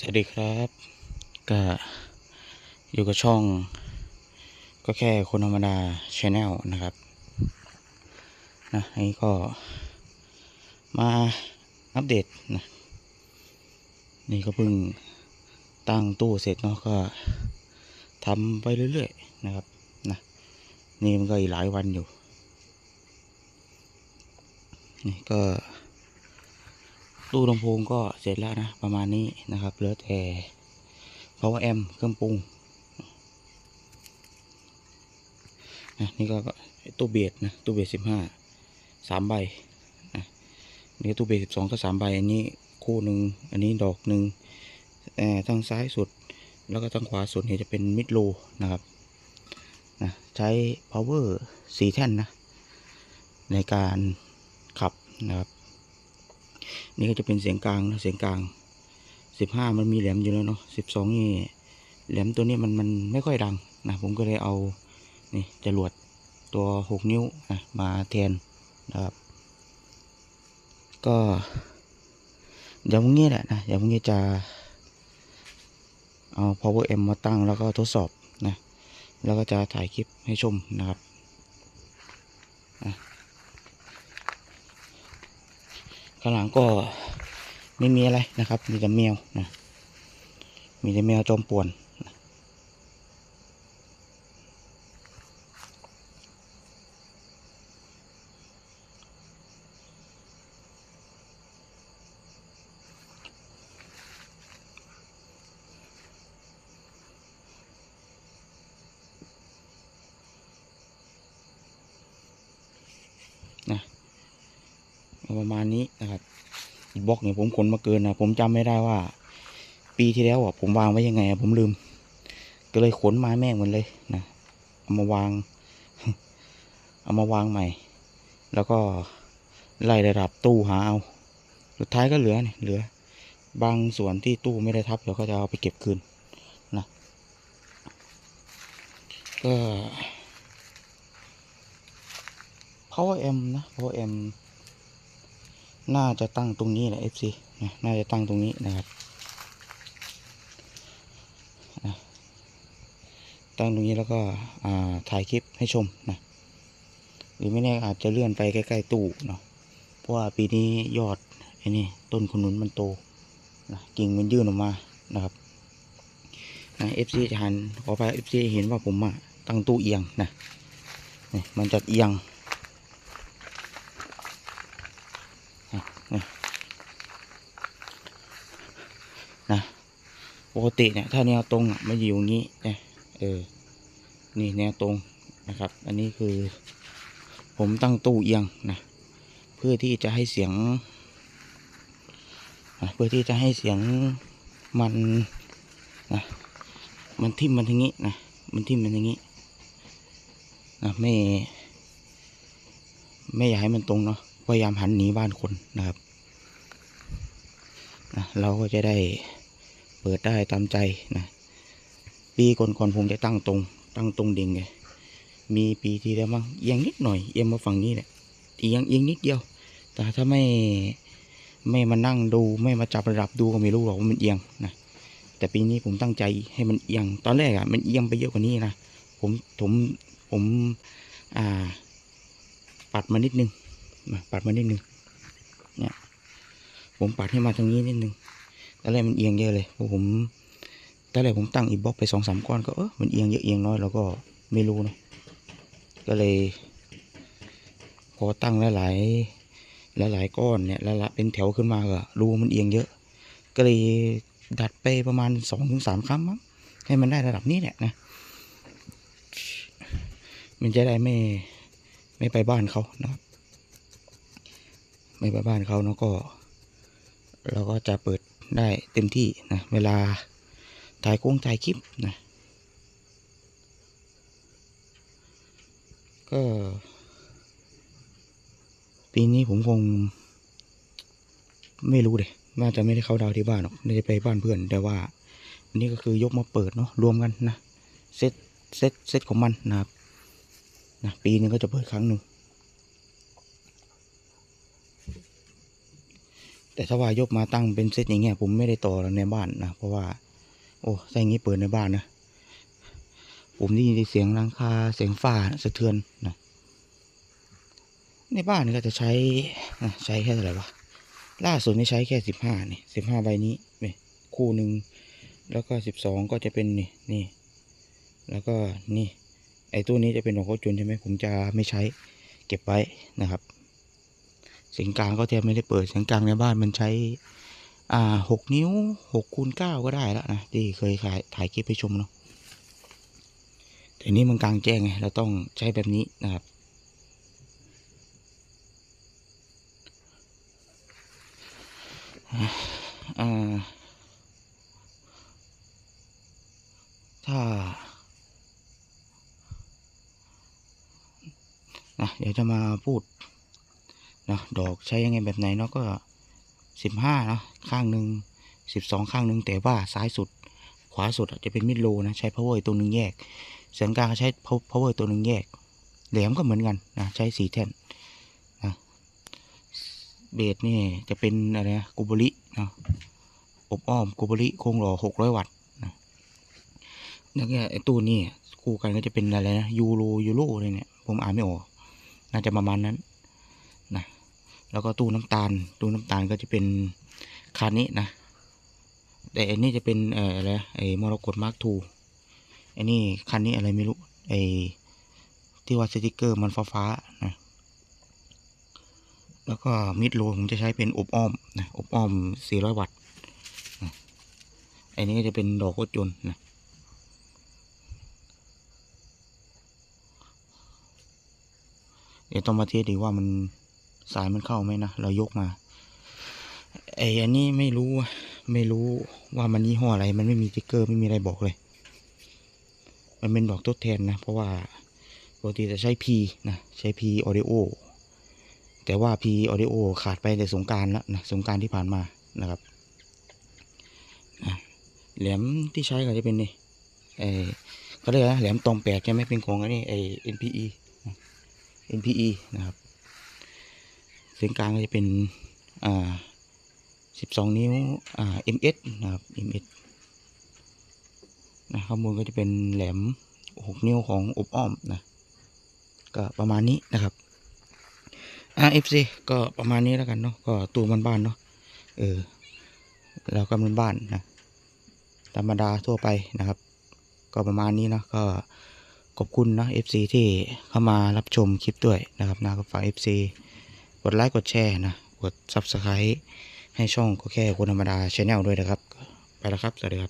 สวัสดีครับ ก็อยู่กับช่อง ก็แค่คนธรรมดาชแนลนะครับนะอันนี้ก็มาอัปเดตนะนี่ก็เพิ่งตั้งตู้เสร็จเนาะก็ทำไปเรื่อยๆนะครับนะนี่มันก็อีกหลายวันอยู่ นี่ก็ ตู้ลำโพงก็เสร็จแล้วนะประมาณนี้นะครับเหลือแต่ power amp เครื่องปรุงนะนี่ก็ตู้เบียดนะตู้เบียดสิบห้าสามใบนะนี่ตู้เบียดสิบสองก็สามใบอันนี้คู่หนึ่งอันนี้ดอกหนึ่งแต่ทางซ้ายสุดแล้วก็ทางขวาสุดเนี่ยจะเป็นมิดโลนะครับนะใช้ power สี่แท่นนะในการขับนะครับ นี่ก็จะเป็นเสียงกลางนะเสียงกลางสิบห้ามันมีแหลมอยู่แล้วเนาะสิบสองนี่แหลมตัวนี้มันมันไม่ค่อยดังนะผมก็เลยเอานี่จรวดตัวหกนิ้วนะมาแทนนะครับ ก็เดี๋ยวพรุ่งนี้แหละนะเดี๋ยวพรุ่งนี้จะเอา power m มาตั้งแล้วก็ทดสอบนะแล้วก็จะถ่ายคลิปให้ชมนะครับ ข้างหลังก็ไม่มีอะไรนะครับ มีแต่แมวนะ มีแต่แมวจอมป่วน ประมาณนี้นะครับ อีกบล็อกเนี่ยผมขนมาเกินนะผมจำไม่ได้ว่า ปีที่แล้วอะผมวางไว้ยังไงผมลืม ก็เลยขนมาแม่งหมดเลยนะเอามาวาง เอามาวางใหม่ แล้วก็ไล่ระดับตู้หาเอา สุดท้ายก็เหลือเนี่ยเหลือ บางส่วนที่ตู้ไม่ได้ทับเดี๋ยวก็จะเอาไปเก็บคืนนะก็ power m นะ power m น่าจะตั้งตรงนี้แหละ FC นะน่าจะตั้งตรงนี้นะครับตั้งตรงนี้แล้วก็ถ่ายคลิปให้ชมนะหรือไม่แน่อาจจะเลื่อนไปใกล้ๆตู้เนาะเพราะว่าปีนี้ยอดไอ้นี่ต้นขนุนมันโตนะกิ่งมันยื่นออกมานะครับนะ FC จะหันขอไป FC เห็นว่าผมอะตั้งตู้เอียงนะนี่มันจะเอียง นะปกติเนี่ยถ้าแนวตรงอะมันอยู่อย่างนี้นะเออ นี่แนวตรงนะครับ อันนี้คือ ผมตั้งตู้เอียงนะเพื่อที่จะให้เสียงนะเพื่อที่จะให้เสียงมันนะมันทิ่มมันทางนี้นะมันทิ่มมันทางนี้นะไม่ ไม่อยากให้มันตรงเนาะ พยายามหันหนีบ้านคนนะครับนะเราก็จะได้เปิดได้ตามใจนะปีก่อนๆผมจะตั้งตรง ตั้งตรงดิ่งไงมีปีที่แล้วมั้งเอียงนิดหน่อยเอียงมาฝั่งนี้แหละเอียงเอียงนิดเดียว แต่ถ้าไม่ไม่มานั่งดูไม่มาจับระดับดูก็ไม่รู้หรอกว่ามันเอียงนะแต่ปีนี้ผมตั้งใจให้มันเอียงตอนแรกอะมันเอียงไปเยอะกว่านี้นะผมผมผมอ่าปัดมานิดนึง มาปัดมานิดนึงเนี่ยผมปัดให้มาทางนี้นิดนึงตอนแรกมันเอียงเยอะเลยเพราะผมตอนแรกผมตั้งอีบล็อกไปสองสามก้อนก็เออมันเอียงเยอะเอียงน้อยเราก็ไม่รู้เนะก็เลย พอตั้งหลายหลายๆหลายๆก้อนเนี่ยล้วละเป็นแถวขึ้นมาก็รู้มันเอียงเยอะ ก็เลยดัดไปประมาณสองถึงสามครั้งมั้งให้มันได้ระดับนี้แหละนะ มันจะได้ไม่ไม่ไปบ้านเขานะครับ ไม่ไปบ้านเขาเนาะก็ เราก็จะเปิดได้เต็มที่นะ เวลาถ่ายโค้งถ่ายคลิปนะ ก็ ปีนี้ผมคง ไม่รู้เลยว่าจะไม่ได้เข้าดาวที่บ้านหรอกไม่ได้ไปบ้านเพื่อน แต่ว่า อันนี้ก็คือยกมาเปิดเนาะรวมกันนะเซตเซตเซตของมันนะครับนะปีนึงก็จะเปิดครั้งหนึ่ง แต่ถ้าว่ายกมาตั้งเป็นเซตอย่างเงี้ยผมไม่ได้ต่อในบ้านนะเพราะว่า โอ้ถ้าอย่างี้เปิดในบ้านนะผมได้ยินเสียงหลังคาเสียงฟ้าสะเทือนนะในบ้านก็จะใช้ใช้แค่เท่าไหร่วะล่าสุดนี่ใช้แค่สิบห้านี่สิบห้าใบนี้นี่คู่หนึ่งแล้วก็สิบสองก็จะเป็นนี่นี่ แล้วก็นี่ ไอ้ตู้นี้จะเป็นของโคจุนใช่ไหมผมจะไม่ใช้เก็บไว้นะครับ เสียงกลางก็แทบไม่ได้เปิดเสียงกลางในบ้านมันใช้ อ่าหกนิ้วหกคูณเก้าก็ได้แล้วนะที่เคยขายถ่ายคลิปให้ชมเนาะแต่นี่มันกลางแจ้งไงเราต้องใช้แบบนี้นะครับถ้านะเดี๋ยวจะมาพูด นะดอกใช้ยังไงแบบไหนเนาะก็สิบห้านะข้างหนึ่งสิบสองข้างหนึ่งแต่ว่าซ้ายสุด ขวาสุดอะจะเป็นมิดโลนะใช้ power ตัวหนึ่งแยกเสียงกลางใช้ power ตัวหนึ่งแยก แหลมก็เหมือนกันนะใช้สี่แท่นนะเบสนี่จะเป็นอะไรนะกูบรินะอบอ้อมกูบริโครงหล่อหกร้อยวัตต์นะแล้วก็ไอ้ตู้นี่คู่กันก็จะเป็นอะไรนะยูโรยูโรอะไรเนี่ยผมอ่านไม่ออกน่าจะประมาณนั้น แล้วก็ตู้น้ำตาล ตู้น้ำตาลก็จะเป็นคานี้นะ แต่อันนี้จะเป็นเอ่ออะไรไอ้มรกตมาร์คทูอ้นี่คันนี้อะไรไม่รู้ไอ้ที่ว่าสติกเกอร์มันฟ้าๆนะ แล้วก็มิดโลผมจะใช้เป็นอบอ้อมนะอบอ้อม 400 วัตต์อ้นี้ก็จะเป็นดอกรถยนนะเดี๋ยวต้องมาเทสดีว่ามัน สายมันเข้าไหมนะ เรายกมา ไอ้อันนี้ไม่รู้ ไม่รู้ว่ามันยี่ห้ออะไร มันไม่มีติ๊กเกอร์ไม่มีอะไรบอกเลย มันเป็นดอกทดแทนนะ เพราะว่าปกติจะใช้ P นะ ใช้ P Audio แต่ว่า P Audio ขาดไปในสงกรารแล้วนะ สงกรารที่ผ่านมานะครับอะแหลมที่ใช้ก็จะเป็นนี่ไอ้เขาเรียกนะแหลมตองแปดใช่ไหมเป็นของอันนี้ไอ้ NPE นะ NPE นะครับ เสียงกลางก็จะเป็นอ่า12 นิ้วอ่า MS นะครับ MS นะข้างบนก็จะเป็นแหลม 6 นิ้วของอบอ้อมนะก็ประมาณนี้นะครับ RFC ก็ประมาณนี้แล้วกันเนาะก็ตัวมันบ้านเนาะเออแล้วก็มันบ้านนะธรรมดาทั่วไปนะครับ ก็ประมาณนี้นะก็ขอบคุณนะ FC ที่เข้ามารับชมคลิปด้วยนะครับนะก็ฝาก FC ดไลค์กดแชร์นะ กด Subscribe ให้ช่องก็แค่คนธรรมดาชาแนลด้วยนะครับ ไปแล้วครับ สวัสดีครับ